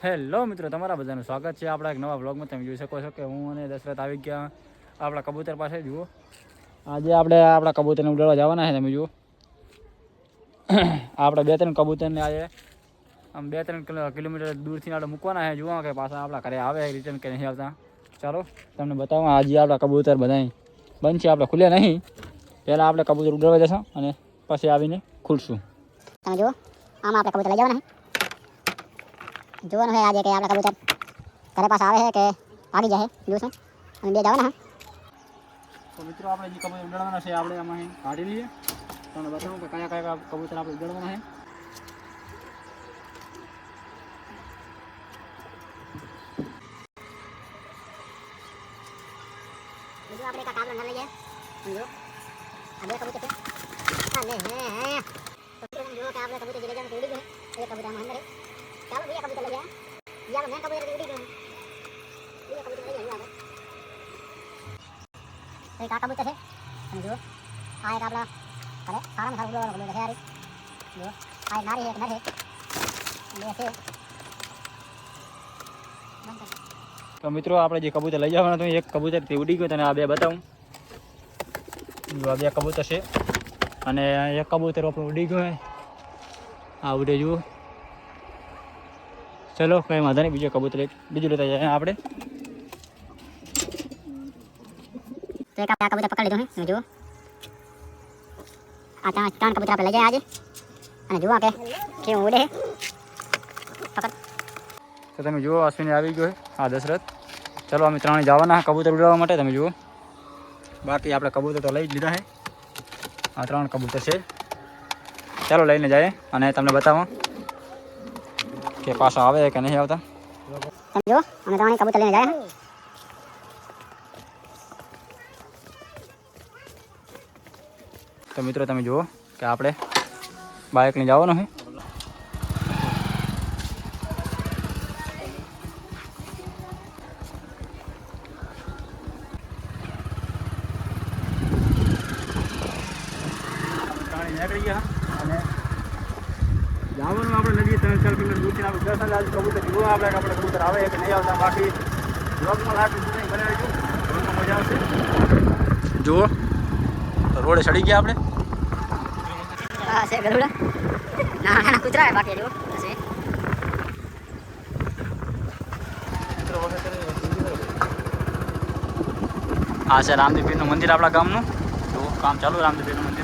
Hello મિત્રો, તમારા બધાનું સ્વાગત છે આપણા એક નવા બ્લોગમાં તમે જોઈ શકો છો કે હું અને દશરથ આવી ગયા આપણા કબૂતર પાસે. જુઓ. આજે આપણે આપણા કબૂતરને ઉડાડવા જવાના છે, તમે જુઓ. આપણે બે ત્રણ કબૂતરને આજે આમ બે ત્રણ કિલોમીટર દૂરથી આપણે મૂકવાના છે, જુઓ કે પાછા આપણા ઘરે આવે રિટર્ન કે નહીં આવતા. ચાલો, તમને બતાવો, આજે આપણા કબૂતર બધા બંધ છે આપણે ખુલ્યા નહીં. પહેલાં આપણે કબૂતર ઉડાડવા જશું અને પછી આવીને ખુલશું. તમે જુઓ, આમાં આપણે કબૂતર લઈ જવાના જોવાનું છે આજે કે આપણા કબૂતર ઘરે પાસે આવે છે કે ભાગી જાય જોશું અને બે જવાના છે તો મિત્રો આપણે જે કબૂતર ઉડાડવાના છે આપણે આમાં અહીં કાઢી લઈએ તમને બતાવું કે કયા કયા કબૂતર આપણે ઉડાડવાના છે બીજું આપણે એક કાગળ ન લઈ જાય સમજો આ બે કબૂતર છે હા લે હે હે તો મિત્રો તમે જુઓ કે આપણે કબૂતર જે લઈ જવાનું તે ઉડી ગયું છે. એક કબૂતર આમાં અંદર છે. ચાલો બીજા કબૂતર લઈ જાય બીજા મેં કબૂતર ઉડી ગયું બીજા કબૂતર લઈ જાય આપણે એક આ કબૂતર છે અને જુઓ આ એક આપણા અરે સારામાં સારું ઉડવાનું કબૂતર છે જુઓ આ એક નારી એક નર બે છે તો મિત્રો, આપણે જે કબૂતર લઈ જવાના હતું એક કબૂતર તે ઉડી ગયું તને આ બે બતાવું જો આ બે કબૂતર છે, અને એક કબૂતર આપણું ઉડી ગયો. આ ઉડે જુઓ ચલો કંઈ વાંધો નહીં બીજો કબૂતર એક બીજું લેતા જાય આપણે. તો એક આ કબૂતર પકડી લીધું છે તમે જુઓ. આ ત્રણ ત્રણ કબૂતર આપણે લઈ જાય આજે. અને જુઓ કે કેવું ઉડે પકડ. તો તમે જુઓ અશ્વિની આવી ગયો હા દશરથ. ચલો અમે ત્રણે જવાના કબૂતર ઉડાવવા માટે તમે જુઓ. બાકી આપણે કબૂતર તો લઈ જ લીધા છે આ ત્રણ કબૂતર છે. ચાલો લઈને જાય અને તમને બતાવો. કે પાછા આવે કે નહીં આવતા? તમે અમે ત્રણે કબૂતર લઈને જાય તો મિત્રો તમે જુઓ કે આપણે બાઇકને જવાનું છે નીકળી ગયા અને જવાનું આપણે નદી ત્રણ ચાર કિલોમીટર દૂરથી આપણે દસ હજાર કબૂતર જુઓ આપણે કે આપણે કબૂતર આવે કે નહીં આવતા. બાકી બ્લોગમાં લાસ્ટ સુધી બનાવીશું બ્લોગમાં મજા આવશે. જુઓ. તો રોડે ચડી ગયા આપણે. હા છે ગરુડા. નાના નાના કૂતરા છે બાકી જુઓ. હશે આ છે રામદેવપીરનું મંદિર આપણા ગામનું. તો કામ ચાલુ રામદેવપીરનું મંદિર.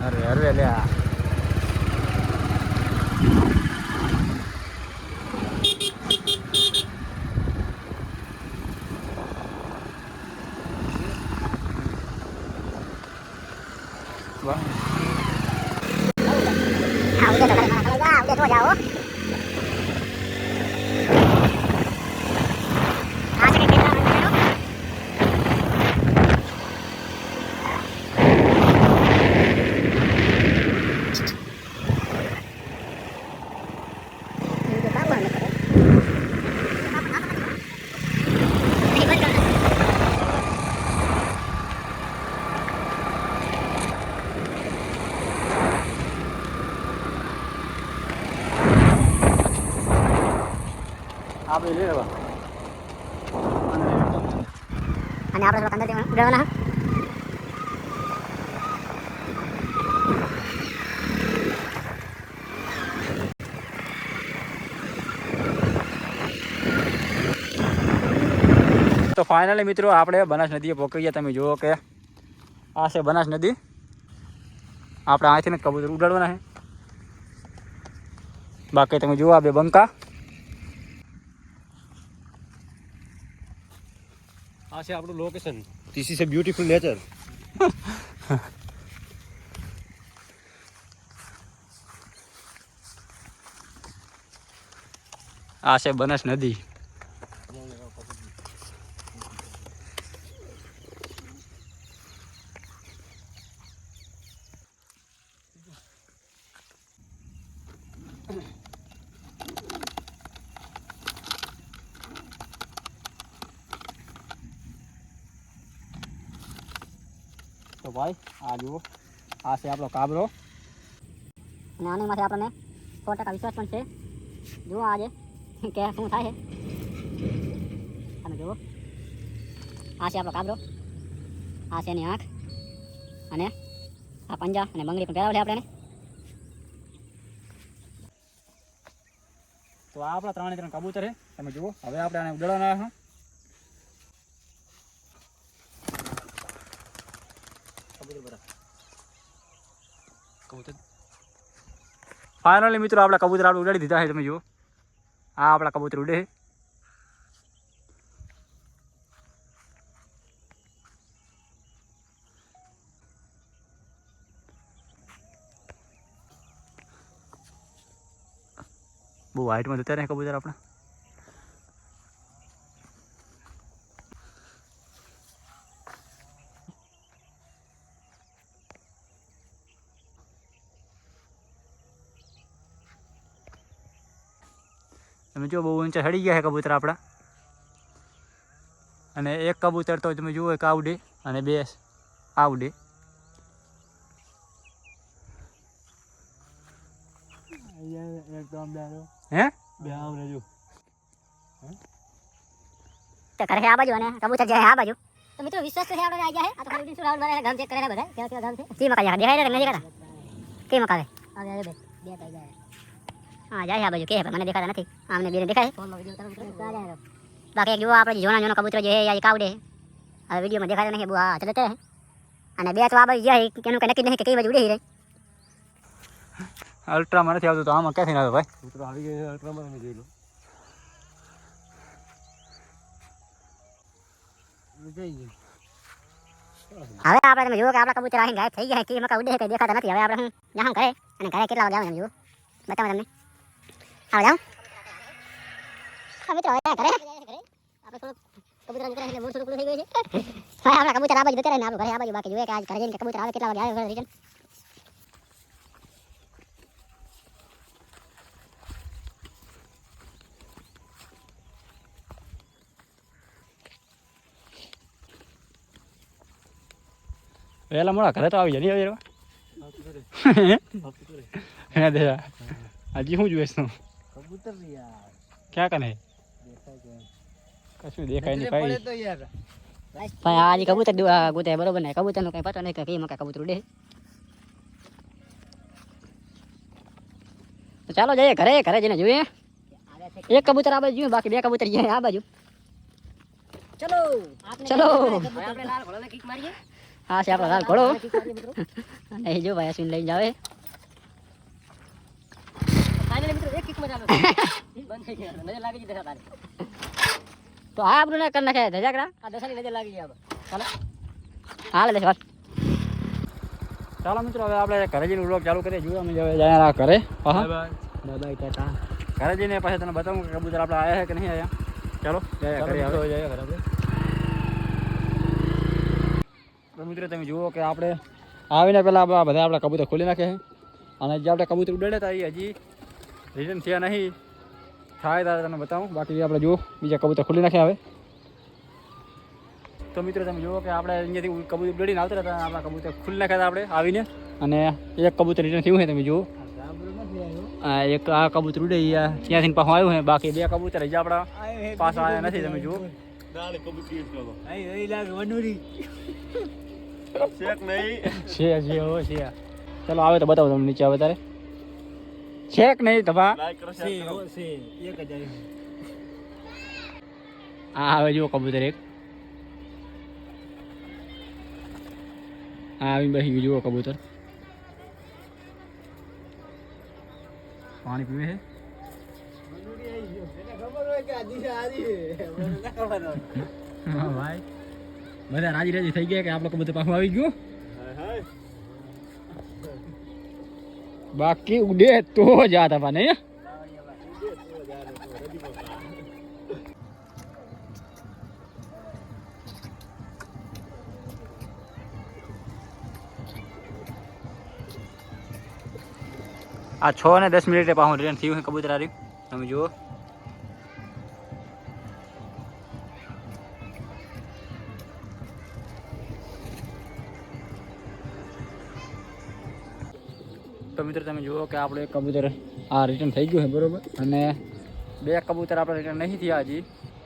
અરે અરે લે આ અને આપણે થોડોક અંદર ઉડાડવાના તો ફાઇનલી મિત્રો આપણે બનાસ નદીએ પહોંચી ગયા. તમે જુઓ કે આ છે બનાસ નદી. આપણે અહીંથી ને કબૂતર ઉડાડવાના છે. બાકી તમે જુઓ આ બે બંકા. આ છે આપણું location this is a beautiful nature આ છે બનાસ નદી. તો ભાઈ, આ જુઓ, આ છે આપણો કાબરો. અને આની માટે આપણને સો ટકા વિશ્વાસ પણ છે. જુઓ આજે કે શું થાય. છે તમે જુઓ. આ છે આપણો કાબરો. આ છે એની આંખ. અને આ પંજા અને બંગડી પણ પહેરાવડે આપણે. તો આ આપણા ત્રણે ત્રણ કબૂતર છે. તમે જુઓ, હવે આપણે આને ઉડાડવાના હા ફાઇનલી મિત્રો, આપણા કબૂતર આપણે ઉડાડી દીધા છે, તમે જુઓ. આ આપણા કબૂતર ઉડે છે. બહુ હાઈટમાં જતા રહે કબૂતર આપણા. તમે જો બહુ ઊંચા ચડી ગયા છે કબૂતર આપણા અને એક કબૂતર તો તમે જુઓ એક આવડે અને બે આવડે હે બે આમ રહેજો તો કરે છે આ બાજુ અને કબૂતર છે આ બાજુ તો મિત્રો વિશ્વાસ તો છે આપણે આવી જાય આ તો ખાલી શું રાઉન્ડ મારે ગામ ચેક કરેલા બધા કેવા કેવા ગામ છે કી મકા દેખાય છે નથી દેખાતા કી મકા આવે આવે બે બે હા જાય આ બાજુ કે મને દેખાતા નથી. આમને બીને દેખાય ફોનમાં વિડિયો ઉતારું બાકી એક જુઓ આપણે જોના જોનો કબૂતરો જે આ કાવડે હવે વિડીયોમાં દેખાતા નથી બહુ હા ચલતે અને બે તો આ બાજુ જાય એનું કઈ નક્કી નહીં કે કઈ બાજુ ઉડી રહી અલ્ટ્રામાં નથી આવતું તો આમાં ક્યાંથી ના ભાઈ? કૂતરો આવી ગયો અલ્ટ્રામાં તમે જોઈ લો હવે આપણે તમે જુઓ કે આપણા કબૂતર અહીં ગાયબ થઈ ગયા કે મકા ઉડે છે દેખાતા નથી. હવે આપણે હું જ્યાં કરે અને ઘરે કેટલા વાગે આવે જુઓ? બતાવો તમને. આવો જાઓ હા મિત્રો હવે ઘરે. આપણે થોડું કબૂતર જતા એટલે મૂળ થોડું થઈ ગયું છે. હવે આપણા કબૂતર આ બાજુ જતા ને આપણું ઘરે આ બાજુ બાકી જોઈએ કે આજ ઘરે જઈને કે કબૂતર આવે કેટલા વાગે આવે રિટર્ન વહેલા મોડા ઘરે તો આવી જાય નહીં હે હજી શું જોઈશ તું? કબૂતર યાર ક્યાં કને દેખાય કશું દેખાય નહીં કઈ તો યાર ભાઈ આજે કબૂતર ગુતે બરોબર ને કબૂતરનું કઈ પતો નહીં કે કઈ મકા કબૂતર ઉડે તો ચાલો જઈએ ઘરે ઘરે જઈને જોઈએ એક કબૂતર આ બાજુ જોયું બાકી બે કબૂતર જાય આ બાજુ ચલો ચલો હા છે આપણો લાલ ઘોડો અને એ જો ભાઈ અશ્વિન લઈને જાવે તો આ આપણું ના કરી નાખે ધજાકડા આ દસાની નજર લાગી ગયા ચાલો. હાલ દે વાત ચાલો મિત્રો હવે આપણે ઘરે જઈને વ્લોગ ચાલુ કરીએ. જોઈએ અમે હવે જાય ઘરે. હા બાય બાય બાય ટાટા. ઘરે જઈને પાછા તને બતાવું કે કબૂતર આપણે આવ્યા છે કે નહીં આવ્યા ચાલો જઈએ ઘરે હવે. જઈએ ઘરે આપણે. મિત્રો તમે જુઓ કે આપણે આવીને પહેલાં આપણા બધા આપણા કબૂતર ખોલી નાખે છે. અને જે આપણે કબૂતર ઉડાડ્યા હતા એ હજી રિટર્ન થયા નહીં. થાય ત્યારે તમને બતાવું. બાકી આપણે જુઓ બીજા કબૂતર ખોલી નાખ્યા હવે. તો મિત્રો તમે જુઓ કે આપણે અહીંયાથી કબૂતર ઉડાડીને આવતા હતા આપણા કબૂતર ખોલી નાખ્યા હતા આપણે આવીને. અને એક કબૂતર રિટર્ન થયું છે તમે જુઓ. આ એક આ કબૂતર ઉડે ત્યાંથી પાછું આવ્યું છે. બાકી બે કબૂતર હજી આપણા પાછા આવ્યા નથી તમે જુઓ. ચાલો આવે તો બતાવો તમને નીચે આવે તારે. છે કે નહીં તમા હા આવી. આ આવે જુઓ કબૂતર એક. હા આવી બેસી ગયું જુઓ કબૂતર. પાણી પીવે છે? વનુરી આવી ગયો. એને ખબર હોય કે આ દિશા આવી છે. મને ના ખબર હોય હા ભાઈ. બધા રાજી રાજી થઈ ગયા કે આપણો કબૂતર પાછું આવી ગયું હાય હાય બાકી ઉડે તો જાત આપા નહીં આ છ ને દસ મિનિટે પાછું રિટર્ન થયું છે કબૂતર આવ્યું તમે જુઓ તો મિત્રો તમે જુઓ કે આપણે કબૂતર આ રિટર્ન થઈ ગયું છે, બરાબર? અને બે કબૂતર આપણે રિટર્ન નહીં થયા હજી.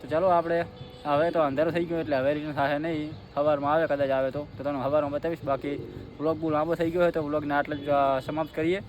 તો ચાલો આપણે, હવે તો અંધારો થઈ ગયો એટલે હવે રિટર્ન થશે નહીં. સવારમાં આવે, કદાચ આવે તો. તમને સવારમાં બતાવીશ. બાકી વ્લોગ બહુ લાંબો થઈ ગયો હોય તો વ્લોગને આટલે જ સમાપ્ત કરીએ.